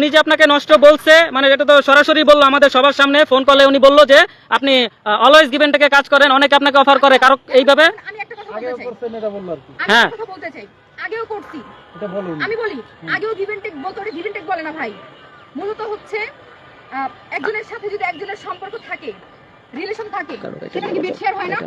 উনি যে আপনাকে নষ্ট বলছে মানে এটা তো সরাসরি বলল আমাদের সবার সামনে ফোন কলে উনি বলল যে আপনি অলওয়েজ গিভেন থেকে কাজ করেন অনেকে আপনাকে অফার করে কারও এইভাবে? হ্যাঁ। একটা কথা বলতে চাই। আগেও করছি। আমি বলি আগেও গিভেনটেক বলতে ওটা বলে না ভাই। মূলত হচ্ছে একজনের সাথে যদি একজনের সম্পর্ক থাকে রিলেশন থাকে সেটা কি বেড শেয়ার হয় না?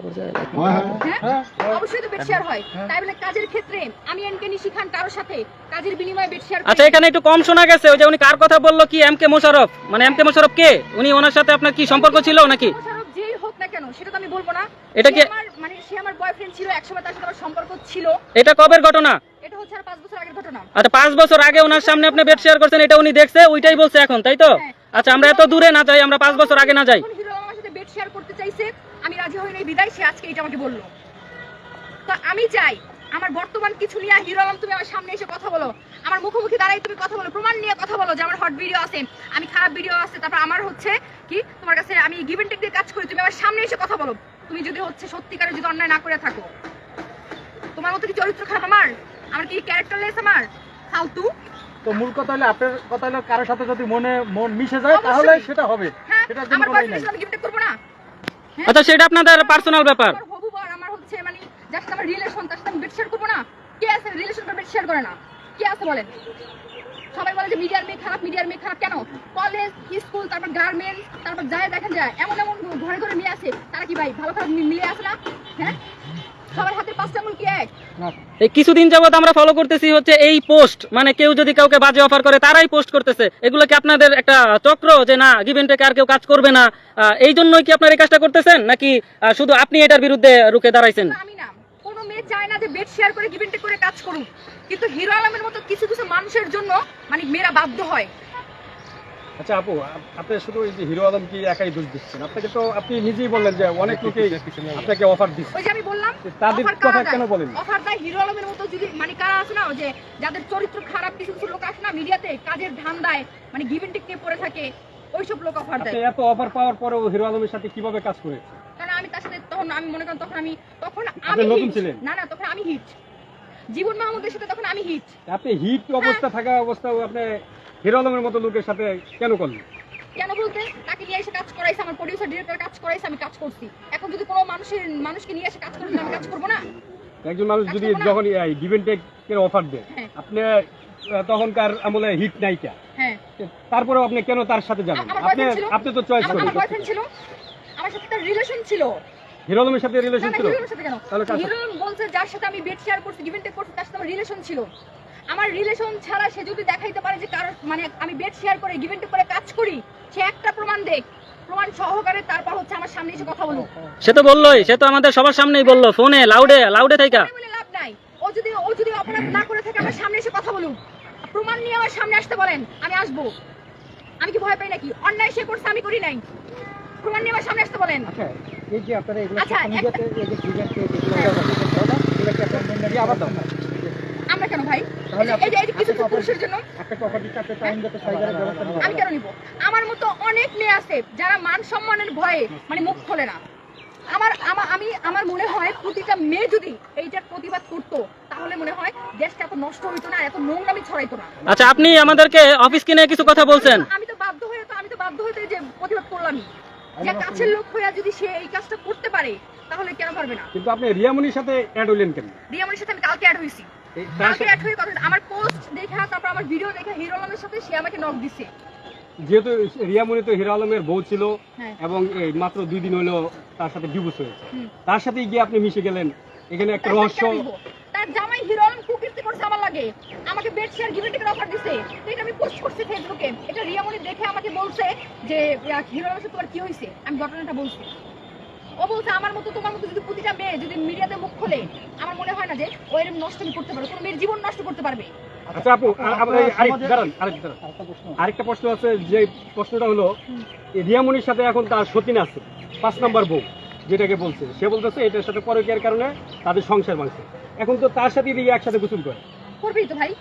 হ্যাঁ অবশ্যই তো বেড শেয়ার হয়। তাই বলে কাজের ক্ষেত্রে আমি এনকেনি শিখান কারোর সাথে কাজের বিনিময়ে বেড শেয়ার আচ্ছা এখানে একটু কম শোনা গেছে। ওই যে উনি কার কথা বলল কি? এম কে মোশারফ মানে এম কে মোশারফ কে? উনি ওনার সাথে আপনার কি সম্পর্ক ছিল নাকি? মোশাররফ যেই হোক না কেন সেটা তো আমি বলব না। এটা কি- আমার মানে সে আমার বয়ফ্রেন্ড ছিল একসময় তার সাথে আমার সম্পর্ক ছিল। এটা কবের ঘটনা? এটা হচ্ছে আর পাঁচ বছর আগের ঘটনা। আচ্ছা পাঁচ বছর আগে ওনার সামনে আপনি বেড শেয়ার করছেন এটা উনি দেখছে ওইটাই বলছে এখন তাই তো? হ্যাঁ। আচ্ছা আমরা এত দূরে না যাই আমরা পাঁচ বছর আগে না যাই যখন হিরো আমার সাথে বেড শেয়ার করতে চাইছে আমি রাজি হই নাই বিদায় সে আজকে এটা আমাকে বলল। তো আমি চাই আমার বর্তমান কিছু নিয়ে হিরো আলম তুমি আমার সামনে এসে কথা বলো। আমার মুখোমুখি দাঁড়াই তুমি কথা বলো প্রমাণ নিয়ে কথা বলো যে আমার হট ভিডিও আছে আমি খারাপ ভিডিও আছে। তারপর আমার হচ্ছে কি তোমার কাছে আমি গিভেন টেক দিয়ে কাজ করি তুমি আমার সামনে এসে কথা বলো। তুমি যদি হচ্ছে সত্যিকারের যদি অন্যায় না করে থাকো। তোমার মতো কি চরিত্র খারাপ আমার? আমার কি ক্যারেক্টারলেস আমার? ফালতু। তো মূল কথা হলো আপনার কথা হলো কারোর সাথে যদি মনে মন মিশে যায় তাহলে সেটা হবে। হ্যাঁ আমার কোনোই নাই। গিফট করব না? আচ্ছা সেটা আপনাদের পার্সোনাল ব্যাপার আমার হবু বর আমার হচ্ছে মানে জাস্ট আমার রিলেশন তার সাথে আমি বেড শেয়ার করব না। কে আছে রিলেশন বেড শেয়ার করে না? কে আছে বলেন? সবাই বলে যে মিডিয়ার মেয়ে খারাপ মিডিয়ার মেয়ে খারাপ কেন? কলেজ স্কুল তারপর গার্মেন্টস তারপর যায় দেখেন যায় এমন এমন ঘরে ঘরে মেয়ে আছে তারা কি ভাই ভালো খারাপ মিলে আসে না? হ্যাঁ? সবার হাতে পাঁচটা আঙুল কি এক? এই কিছুদিন যাবত আমরা ফলো করতেছি হচ্ছে এই পোস্ট মানে কেউ যদি কাউকে বাজে অফার করে তারাই পোস্ট করতেছে। এগুলো কি আপনাদের একটা চক্র যে না গিভেন থেকে আর কেউ কাজ করবে না? এই জন্যই কি আপনারা এই কাজটা করতেছেন? নাকি শুধু আপনি এটার বিরুদ্ধে রুখে দাঁড়াইছেন? আমি না। কোনো মেয়ে চায় না যে বেড শেয়ার করে গিভেন্টে করে কাজ করুক। কিন্তু হিরো আলমের মতো কিছু কিছু মানুষের জন্য মানে মেয়েরা বাধ্য হয়। আচ্ছা আপু আপনি শুধু এই যে হিরো আলম কি একাই দোষ দিচ্ছেন? আপনাকে তো আপনি নিজেই বললেন যে অনেক লোকেই আপনাকে অফার দিচ্ছে। ওই যে আমি বললাম তাদের কথা কেন বলেন offer দেয় হিরো আলমের মতো যদি মানে কারা আছে না যে যাদের চরিত্র খারাপ কিছু কিছু লোক আছে না মিডিয়াতে কাজের ধান্দায় মানে গিভেন টেক নিয়ে পড়ে থাকে ওইসব লোক অফার আপনি দেয়। এত অফার পাওয়ার পরেও হিরো আলমের সাথে কীভাবে কাজ করেছে? কারণ আমি তার সাথে তখন আমি মনে করেন তখন আমি তখন আমি নতুন ছিলেন? না না তখন আমি হিট জীবন মাহমুদের সাথে তখন আমি হিট আপনি হিট অবস্থা থাকা অবস্থাও আপনি হিরো আলমের মতো লোকের সাথে কেন করলেন কেন বলতে? তাকে নিয়ে এসে কাজ করাইছে আমার প্রডিউসার ডিরেক্টর কাজ করাইছে আমি কাজ করছি। এখন যদি কোনো মানুষের মানুষকে নিয়ে এসে কাজ করতে আমি কাজ করব না? একজন মানুষ যদি? যখন গিভেন টেক এর অফার দেয় হ্যাঁ। আপনি তখনকার আমলে হিট নাইকা হ্যাঁ। তারপরেও আপনি কেন তার সাথে যাবেন? আপনি আপনি তো চয়েস করেন আমার বয়ফ্রেন্ড ছিল। আমার সাথে তার রিলেশন ছিল। হিরো আলমের সাথে রিলেশন ছিল? সাথে কেন? তাহলে কার সাথে? হিরো বলছে যার সাথে আমি বেড শেয়ার করছি গিভেন টেক করছি তার সাথে আমার রিলেশন ছিল। আমার রিলেশন ছাড়া সে যদি দেখাইতে পারে যে কারোর মানে আমি বেড শেয়ার করে গিভেন টেক করে কাজ করি সে একটা প্রমাণ দেখ প্রমাণ সহকারে তারপর হচ্ছে আমার সামনে এসে কথা বলুক সে তো বললোই সে তো আমাদের সবার সামনেই বলল ফোনে লাউডে লাউডে থাইকা বলে লাভ নাই ও যদি ও যদি অপরাধ না করে থাকে আমার সামনে এসে কথা বলুক প্রমাণ নিয়ে আমার সামনে আসতে বলেন আমি আসব আমি কি ভয় পাই নাকি অন্যায় সে করছে আমি করি নাই প্রমাণ নিয়ে আমার সামনে আসতে বলেন আচ্ছা এই যে আপনারা এগুলো আচ্ছা, এই যে ক্রিকেট হ্যাঁ। এগুলো কি আপনার জন্য আবার দাও আমরা কেন ভাই? এই যে- কিছু পুরুষের জন্য আমি কেন নিব? আমার মতো অনেক মেয়ে আছে যারা মান সম্মানের ভয়ে মানে মুখ খোলে না। আমার আমা- আমি আমার মনে হয় প্রতিটা মেয়ে যদি এইটার প্রতিবাদ করতো তাহলে মনে হয় দেশটা এত নষ্ট হইতো না এত নোংরামি ছড়াইতো না। আচ্ছা আপনি আমাদেরকে অফিস কিনে কিছু কথা বলছেন। আমি তো বাধ্য হয়ে তো আমি তো বাধ্য হয়ে যে প্রতিবাদ করলামই। যে কাছের লোক হয়ে যদি সে এই কাজটা করতে পারে তাহলে কেন পারবে না? কিন্তু আপনি রিয়ামনির সাথে অ্যাড হইলেন কেন? রিয়ামনির সাথে আমি কালকে অ্যাড হয়েছি এই- তার সাথে- অ্যাড কথা আমার পোস্ট দেখা তারপর আমার ভিডিও দেখে হিরো আলমের সাথে সে আমাকে নক দিছে। যেহেতু রিয়ামনি তো হিরো আলমের বউ ছিল হ্যাঁ। এবং এই মাত্র দুই দিন হলো তার সাথে ডিভোর্স হয়েছে। তার সাথে গিয়ে আপনি মিশে গেলেন। এখানে একটা রহস্য তার জামাই হিরো আলম কুকীর্তি করছে আমার লাগে। আমাকে bed share give and ticket offer দিছে। এটা আমি পোস্ট করছি ফেসবুকে এটা রিয়ামনি দেখে আমাকে বলছে যে হিরো আলমের সাথে তোমার কি হয়েছে? আমি ঘটনাটা বলছি। ও বলছে আমার মতো তোমার মতো যদি প্রতিটা মেয়ে যদি মিডিয়াতে মুখ খোলে আমার মনে হয় না যে ও এরকম নষ্ট করতে পারবে। কোনো মেয়ের জীবন নষ্ট করতে পারবে। আচ্ছা আপু আ- আ- এই আরেক দাঁড়ান আরেক দাঁড়ান। আরেকটা প্রশ্ন আছে। যে প্রশ্নটা হলো রিয়ামনির সাথে এখন তার সতীন আছে পাঁচ নাম্বার বউ যেটাকে বলছে। সে বলতেছে এটার সাথে পরকীয়ার কারণে তাদের সংসার ভাঙছে। এখন তো তার সাথে দিয়ে একসাথে গোসল করে। করবেই তো ভাই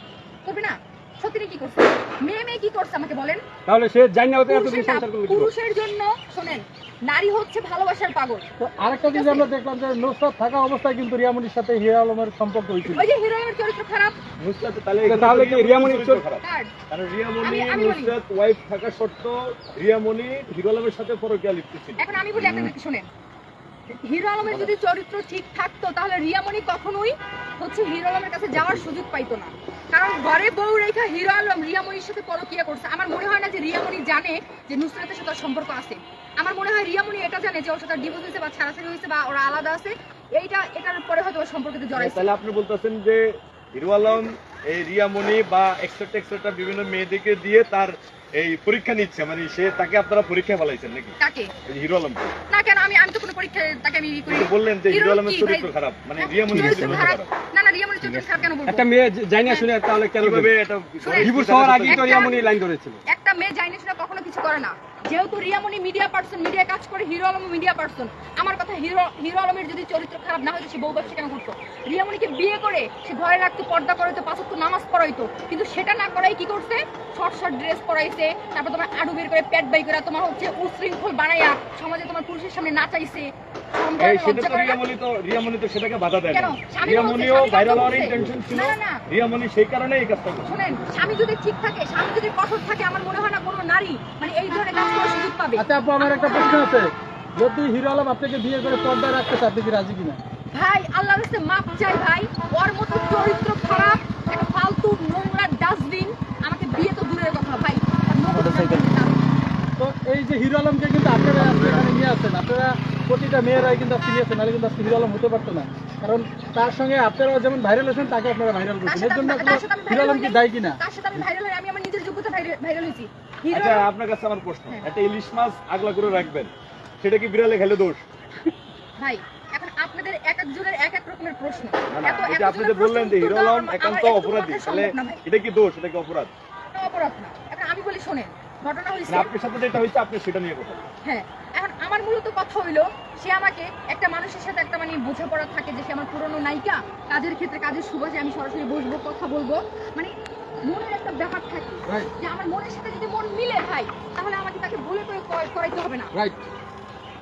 করবে না। সত্যি কি করছে? মেয়ে মেয়ে কি করছে আমাকে বলেন? তাহলে সে জানি না না, সংসার করবে পুরুষের জন্য শোনেন নারী হচ্ছে ভালোবাসার পাগল। তো আরেকটা জিনিস আমরা দেখলাম যে নুসরাত থাকা অবস্থায় কিন্তু রিয়ামনির সাথে হিরা আলমের সম্পর্ক হয়েছিল। ওই যে হিরোইনের চরিত্র খারাপ। নুসরাত তাহলে তাহলে কি রিয়ামনির চরিত্র খারাপ? কারণ বলি। নুসরাত ওয়াইফ থাকা সত্ত্বেও রিয়ামণি হিরো আলমের সাথে পরকীয়া লিপ্ত ছিল। এখন আমি বলি আপনাদেরকে শুনেন। হিরো আলমের যদি চরিত্র ঠিক থাকতো তাহলে রিয়ামণি কখনোই হচ্ছে হিরো আলমের কাছে যাওয়ার সুযোগ পাইতো না। কারণ ঘরে বউ রেখা হিরো আলম রিয়ামণির সাথে পরকিয়া করছে। আমার মনে হয় না যে রিয়ামণি জানে যে নুসরাতের সাথে সম্পর্ক আছে। আমার মনে হয় রিয়ামণি এটা জানে যে ওর সাথে ডিভোর্স হয়েছে বা ছাড়াছাড়ি হয়েছে বা ওরা আলাদা আছে এইটা এটার পরে হয়তো ওর সম্পর্কতে জড়াইছে। তাহলে আপনি বলতেছেন যে হিরো আলম এই রিয়ামণি বা এক্সট্রা এক্সট্রা বিভিন্ন মেয়েদেরকে দিয়ে তার এই পরীক্ষা নিচ্ছে মানে সে তাকে আপনারা পরীক্ষা ফেলাইছেন নাকি? তাকে? এই হিরো আলমকে না কেন আমি আমি তো কোনো পরীক্ষায় তাকে আমি করি বললেন যে হিরো আলমের চরিত্র খারাপ মানে হ্যাঁ, রিয়ামণির চরিত্র খারাপ। না না রিয়ামণির চরিত্র খারাপ কেন বলব? একটা মেয়ে যাই না শুনে তাহলে কেন দেবে? এটা ডিভোর্স হওয়ার আগেই তো একটা- রিয়ামনি লাইন ধরেছিল। একটা মেয়ে জানি না শুনে কখনো কিছু করে না। যেহেতু রিয়ামণি মিডিয়া পার্সন মিডিয়া কাজ করে হিরো আলম মিডিয়া পার্সন আমার কথা হিরো হিরো আলমের যদি চরিত্র খারাপ না হয়তো সে বউ ব্যবসা কেন করতো? রিয়ামণিকে বিয়ে করে সে ঘরে রাখতো, পর্দা করাইতো পাঁচত্ব নামাজ পড়াইতো। কিন্তু সেটা না করাই কি করছে? শর্ট শর্ট ড্রেস পরাইছে, তারপর তোমার আডু বের করে প্যাট বাই করে তোমার হচ্ছে উশৃঙ্খল বানাইয়া সমাজে তোমার পুরুষের সামনে নাচাইছে। এই সেটা তো রিয়ামণি তো রিয়ামণি তো সেটাকে বাধা দেয় না রিয়ামণিও ভাইরাল হওয়ার ইন্টেনশন ছিল। না, না, না। রিয়ামণি সেই কারণে এই কাজটা করছে। শোনেন স্বামী যদি ঠিক থাকে স্বামী যদি কঠোর থাকে আমার মনে হয় না কোনো নারী মানে এই ধরনের কাজ করার সুযোগ পাবে। আচ্ছা আপু আমার একটা প্রশ্ন আছে। যদি হিরো আলম আপনাকে বিয়ে করে পর্দায় রাখতে চান আপনি কি রাজি কিনা? ভাই আল্লাহর কাছে মাপ চাই ভাই। ওর মতো চরিত্র খারাপ একটা ফালতু নোংরা ডাস্টবিন আমাকে বিয়ে তো দূরের কথা ভাই। ওর তো এই যে হিরো আলমকে কিন্তু আপনারা এখানে নিয়ে আসছেন আপনারা প্রতিটা মেয়েরাই কিন্তু আজকে নিয়ে আসছেন নাহলে কিন্তু আজকে হিরো আলম হতে পারতো না। কারণ তার সঙ্গে আপনারাও যেমন ভাইরাল হয়েছেন তাকে আপনারা ভাইরাল করছেন। এর জন্য হিরো আলম কি দায়ী কিনা? তার সাথে আমি ভাইরাল হই আমি আমার নিজের যোগ্যতা ভাইরাল হয়েছি। হিরো আচ্ছা আপনার কাছে আমার প্রশ্ন। হ্যাঁ। একটা ইলিশ মাছ আগলা করে রাখবেন সেটা কি বিড়ালে খেলে দোষ? ভাই এখন আপনাদের এক একজনের এক এক রকমের প্রশ্ন। আপনি যে বললেন যে হিরো আলম একান্ত অপরাধী তাহলে। এটা কি দোষ? এটা কি অপরাধ? অপরাধ না। এখন আমি বলি শোনেন ঘটনা হয়েছে আপনার সাথে যেটা আপনি সেটা নিয়ে কথা হ্যাঁ এখন আমার মূলত কথা হইল সে আমাকে একটা মানুষের সাথে একটা মানে বোঝাপড়া থাকে যে সে আমার পুরনো নায়িকা কাজের ক্ষেত্রে কাজের সুবাসে আমি সরাসরি বসবো কথা বলব। মানে মনের একটা ব্যাপার থাকে যে আমার মনের সাথে যদি মন মিলে ভাই তাহলে আমাকে তাকে বলে করে করাইতে হবে না।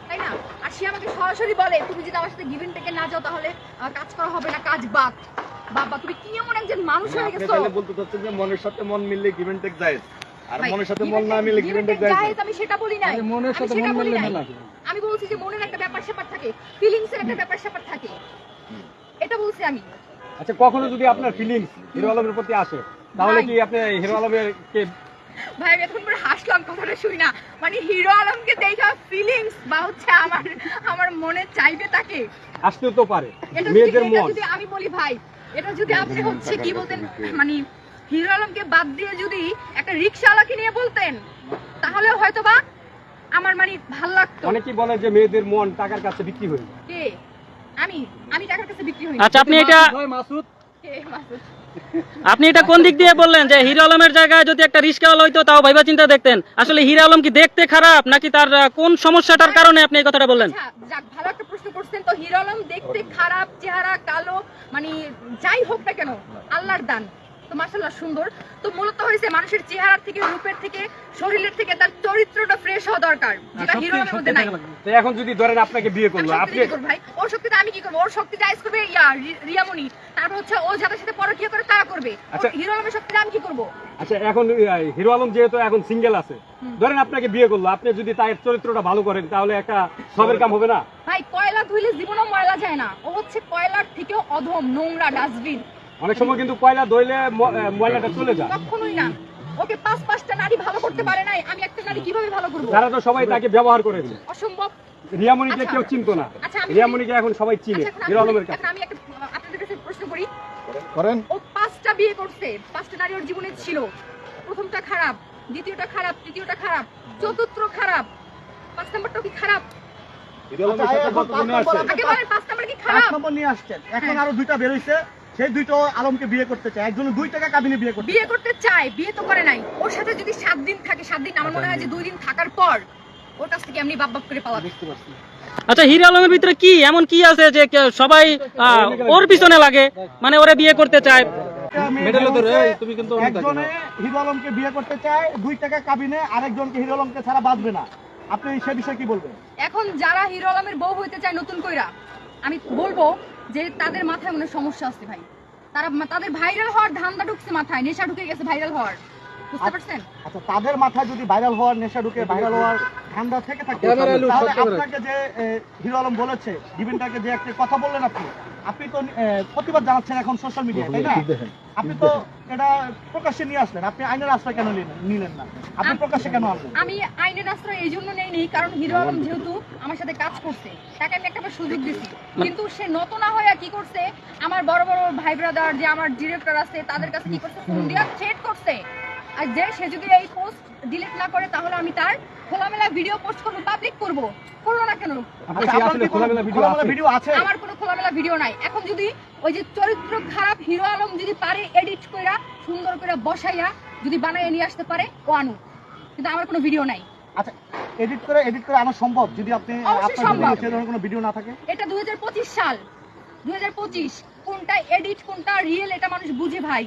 তাই না? আর সে আমাকে সরাসরি বলে তুমি যদি আমার সাথে গিভেন থেকে না যাও তাহলে কাজ করা হবে না কাজ বাদ। বাবা তুমি কি এমন একজন মানুষ মানে হয়ে গেছো? বলতে চাচ্ছেন যে মনের সাথে মন মিললে গিভেন টেক জায়েজ আর ভাই, মনের সাথে মন না take জায়েজ জায়েজ আমি সেটা বলি নাই। মনের সাথে মন মিললে মেলা আমি বলছি যে মনের একটা ব্যাপার স্যাপার থাকে ফিলিংস এর একটা ব্যাপার স্যাপার থাকে। এটা বলছি আমি। আচ্ছা কখনো যদি আপনার ফিলিংস হিরো আলমের প্রতি আসে তাহলে কি আপনি হিরো আলমের কে ভাই আমি এতক্ষণ পরে হাসলাম কথাটা শুই না। মানে হিরো আলমকে দেখা ফিলিংস বা হচ্ছে আমার আমার মনে চাইবে তাকে। আসতেও তো পারে। এটা মেয়েদের মন। যদি আমি বলি ভাই এটা যদি আপনি হচ্ছে কি বলতেন মানে হিরো আলমকে বাদ দিয়ে যদি একটা রিক্সাওয়ালাকে নিয়ে বলতেন তাহলে হয়তো বা আমার মানে ভালো লাগতো। অনেকেই বলে যে মেয়েদের মন টাকার কাছে বিক্রি হয়ে যায় কে? আমি? আমি টাকার কাছে বিক্রি হই আচ্ছা আপনি এটা মাসুদ। কে মাসুদ? আপনি এটা কোন দিক দিয়ে বললেন যে হিরো আলমের জায়গায় যদি একটা রিস্কাওয়ালা হইতো তাও ভাইবা চিন্তা দেখতেন? আসলে হিরো আলম কি দেখতে খারাপ নাকি তার কোন সমস্যাটার কারণে আপনি এই কথাটা বললেন? আচ্ছা যাক ভালো একটা প্রশ্ন করছেন। তো হিরো আলম দেখতে খারাপ চেহারা কালো মানে যাই হোক না কেন আল্লাহর দান। তো মাশাআল্লাহ সুন্দর। তো মূলত হয়েছে মানুষের চেহারা থেকে রূপের থেকে শরীরের থেকে তার চরিত্রটা ফ্রেশ হওয়া দরকার যেটা হিরো আলমের মধ্যে নাই। তো এখন যদি ধরেন আপনাকে বিয়ে করল আপনি ভাই ওর শক্তিতে আমি কি করব? ওর শক্তি জায়জ করবে ইয়া রি- রিয়ামণি। তারপর হচ্ছে ও যাদের সাথে পরকীয়া করে তারা করবে। আচ্ছা। হিরো আলমের শক্তিতে আমি কি করব? আচ্ছা এখন হিরো আলম যেহেতু এখন সিঙ্গেল আছে ধরেন আপনাকে বিয়ে করল আপনি যদি তার চরিত্রটা ভালো করেন তাহলে একটা সবের কাম হবে না? ভাই কয়লা ধুইলে জীবনও ময়লা যায় না। ও হচ্ছে কয়লার থেকেও অধম নোংরা ডাস্টবিন অনেক সময় কিন্তু কয়লা দইলে ময়লাটা চলে যায়। কখনোই না। ওকে পাঁচ পাঁচটা নারী ভালো করতে পারে নাই আমি একটা নারী কীভাবে ভালো করব? তারা তো সবাই তাকে ব্যবহার করেছে। অসম্ভব। রিয়ামণিকে আচ্ছা। কেউ চিনতো না। আচ্ছা রিয়ামণিকে এখন সবাই চিনে আচ্ছা, হিরো আলমের কাছে। আমি একটা আপনাদের কাছে প্রশ্ন করি। করেন। ও পাঁচটা বিয়ে করছে পাঁচটা নারী ওর জীবনে ছিল। প্রথমটা খারাপ দ্বিতীয়টা খারাপ তৃতীয়টা খারাপ চতুর্থ খারাপ পাঁচ নাম্বারটা কি খারাপ? হিরো আলমের সাথে এখন কত পাঁচ নম্বর আগে বলেন পাঁচ নাম্বার কি পাঁচ নম্বর নিয়ে আসছেন। এখন। আরও দুইটা বেরোইছে সেই দুইটা আলমকে বিয়ে করতে চায় একজন দুই টাকা কাবিনে বিয়ে করতে বিয়ে করতে চায় বিয়ে তো করে নাই। ওর সাথে যদি সাত দিন থাকে সাত দিন আমার মনে হয় যে দুই দিন থাকার পর ওর কাছ থেকে এমনি বাপ বাপ করে পালাবে বুঝতে পারছি। আচ্ছা হিরো আলমের ভিতরে কি এমন কি আছে যে সবাই ওর পিছনে লাগে? মানে ওরা বিয়ে করতে চায়। তুমি কিন্তু একজনে হিরো আলমকে বিয়ে করতে চায় দুই টাকা কাবিনে আরেকজনকে হিরো আলমকে ছাড়া বাঁচবে না। আপনি সে বিষয়ে কি বলবেন? এখন যারা হিরো আলমের বউ হইতে চায় নতুন কইরা আমি বলব যে তাদের মাথায় মনে সমস্যা আসছে ভাই। তারা তাদের ভাইরাল হওয়ার ধান্দা ঢুকছে মাথায় নেশা ঢুকে গেছে ভাইরাল হওয়ার। বুঝতে পারছেন? আচ্ছা তাদের মাথায় যদি ভাইরাল হওয়ার নেশা ঢুকে ভাইরাল হওয়ার ঠান্ডা থেকে থাকে তাহলে আপনাকে যে হিরো আলম বলেছে ডিবিনটাকে যে একটা কথা বললেন আপনি আপনি তো প্রতিবাদ জানাচ্ছেন এখন সোশ্যাল মিডিয়া তাই না? আপনি তো এটা প্রকাশ্যে নিয়ে আসলেন। আপনি আইনের আশ্রয় কেন নিলেন না? আপনি প্রকাশ্যে কেন আনলেন আমি আইনের আশ্রয় এই জন্য নেই নেই কারণ হিরো আলম যেহেতু আমার সাথে কাজ করছে তাকে আমি একটা সুযোগ দিছি। কিন্তু সে নত না হয়ে কি করছে? আমার বড় বড় ভাই ব্রাদার যে আমার ডিরেক্টর আছে তাদের কাছে কি করছে? ফোন দিয়া থ্রেট করছে। আর যে সে যদি এই পোস্ট ডিলিট না করে তাহলে আমি তার খোলামেলা ভিডিও পোস্ট করব পাবলিক করব। করল না কেন? আচ্ছা? আমার কোনো খোলামেলা ভিডিও নাই। এখন যদি ওই যে চরিত্র খারাপ হিরো আলম যদি পারে এডিট কইরা সুন্দর করে বসাইয়া যদি বানাইয়া নিয়ে আসতে পারে ও আনুক। কিন্তু আমার কোনো ভিডিও নাই। আচ্ছা এডিট করে এডিট করে আনা সম্ভব? যদি আপনি আপনার যদি কোনো ভিডিও না থাকে? এটা দুই সাল। দুই কোনটা এডিট কোনটা রিয়েল এটা মানুষ বুঝে ভাই।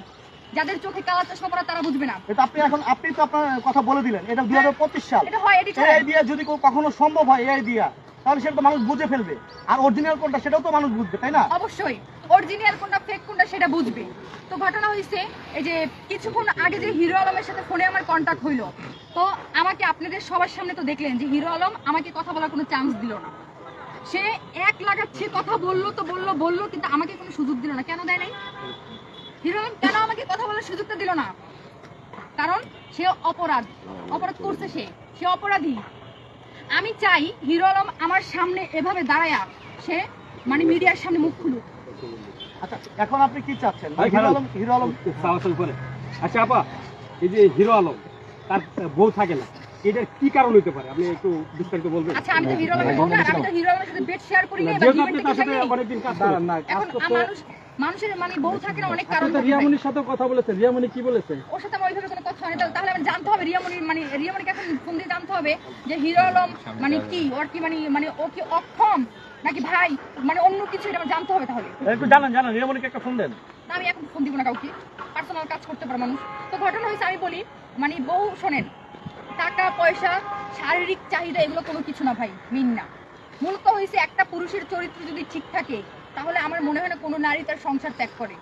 যাদের চোখে কালা চশমা পরা তারা বুঝবে না। এটা আপনি এখন আপনি তো আপনার কথা বলে দিলেন। এটা দুই হাজার পঁচিশ সাল। এটা হয় এডিট এআই দিয়ে যদি কখনো সম্ভব হয় এআই দিয়া? তাহলে সেটা তো মানুষ বুঝে ফেলবে। আর অরিজিনাল কোনটা সেটাও তো মানুষ বুঝবে, তাই না? অবশ্যই। অরিজিনাল কোনটা ফেক কোনটা সেটা বুঝবে। তো ঘটনা হয়েছে এই যে কিছুক্ষণ আগে যে হিরো আলমের সাথে ফোনে আমার কন্টাক্ট হইল, তো আমাকে আপনাদের সবার সামনে তো দেখলেন যে হিরো আলম আমাকে কথা বলার কোনো চান্স দিল না। সে এক লাগাচ্ছে কথা বলল তো বলল বলল কিন্তু আমাকে কোনো সুযোগ দিল না। কেন দেয় নাই? হিরো আলম কেন আমাকে কথা বলার সুযোগটা দিল না? কারণ সে অপরাধ অপরাধ করছে সে। সে অপরাধী। আমি চাই হিরো আলম আমার সামনে এভাবে দাঁড়ায়া সে মানে মিডিয়ার সামনে মুখ খুলুক। আচ্ছা এখন আপনি কি চাচ্ছেন? হিরো আলম হিরো আলম সাহসের আচ্ছা আপা এই যে হিরো আলম তার বউ থাকে না এটার কি কারণ হইতে পারে? আপনি একটু বিস্তারিত বলবেন। আচ্ছা আমি তো হিরো আলমের বউ না, আমি তো হিরো আলমের সাথে বেড শেয়ার করি না যেহেতু আপনি তার সাথে অনেকদিন কাজ করেন। না কাজ করতে মানুষের মানে বউ থাকে না অনেক কারণ ভাই। রিয়ামনির সাথেও কথা বলেছেন রিয়ামনি কি বলেছে? ওর সাথে আমার ওইভাবে কোনো কথা হয়নি তাহলে- আমার জানতে হবে রিয়ামণি মানে রিয়ামণিকে এখন ফোন দিয়ে জানতে হবে যে হিরো আলম মানে কি ওর কি মানে মানে ও কি অক্ষম নাকি ভাই? মানে অন্য কিছু এটা জানতে হবে তাহলে। একটু জানান জানান রিয়ামনিকে একটা ফোন দেন। আমি এখন ফোন দিব না কাউকে। পার্সোনাল কাজ করতে পারে মানুষ। তো ঘটনা হয়েছে আমি বলি মানে বউ শোনেন টাকা পয়সা শারীরিক চাহিদা এগুলো কোনো কিছু না ভাই মেন না। মূলত হয়েছে একটা পুরুষের চরিত্র যদি ঠিক থাকে তাহলে আমার মনে হয় না কোনো নারী তার সংসার ত্যাগ করে।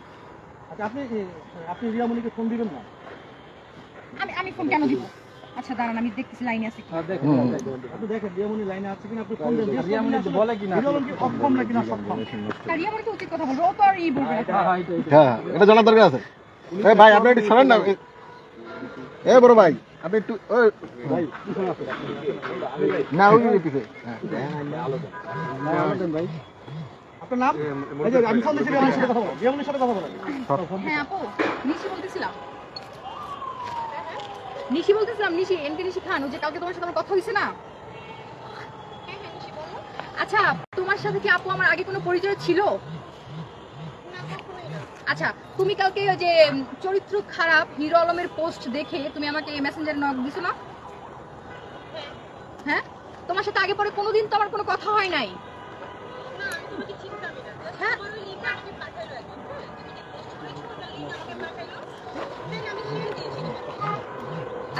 আচ্ছা আপনি আপনি রিয়ামনিকে ফোন দিবেন না? আমি আমি ফোন কেন দিব? আচ্ছা দাঁড়ান আমি দেখতেছি লাইনে আছে কি হ্যাঁ, দেখেন, দেখেন। আপনি দেখেন রিয়ামনি লাইনে আছে কিনা? আপনি ফোন দেন। রিয়ামনি বলে কিনা হিরো কি অক্ষম নাকি না সক্ষম আর তো উচিত কথা বলব ও তো আর ই বলবে হ্যাঁ, হ্যাঁ, এটা- জানার দরকার আছে। ভাই আপনি একটু ছাড়েন না। এ বড় ভাই আপনি একটু ওই। না ওই ওই পিছে হ্যাঁ। ভাই। আপনার নাম? এই যে আমি ফোন রিয়ামনির সাথে কথা বলো। রিয়ামনির সাথে কথা বলেন হ্যাঁ আপু নিশি বলতেছিলাম। নিশি বলতেছিলাম নিশি এনকে নিশি খান ও যে কালকে তোমার সাথে আমার কথা হয়েছে না? আচ্ছা তোমার সাথে কি আপু আমার আগে কোনো পরিচয় ছিল? আচ্ছা তুমি কালকে ওই যে চরিত্র খারাপ হিরো আলমের পোস্ট দেখে তুমি আমাকে মেসেঞ্জারে নক দিছো না? হ্যাঁ। তোমার সাথে আগে পরে কোনোদিন তো আমার কোনো কথা হয় নাই। হ্যাঁ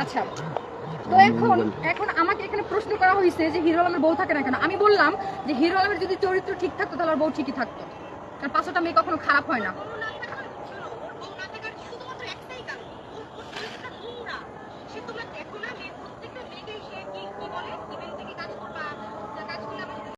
আচ্ছা তো এখন এখন আমাকে এখানে প্রশ্ন করা হয়েছে যে হিরো আলমের বউ থাকে না কেন? আমি বললাম যে হিরো আলমের যদি চরিত্র ঠিক থাকতো, তাহলে বউ ঠিকই থাকতো। কারণ পাশাটা মেয়ে কখনো খারাপ হয় না।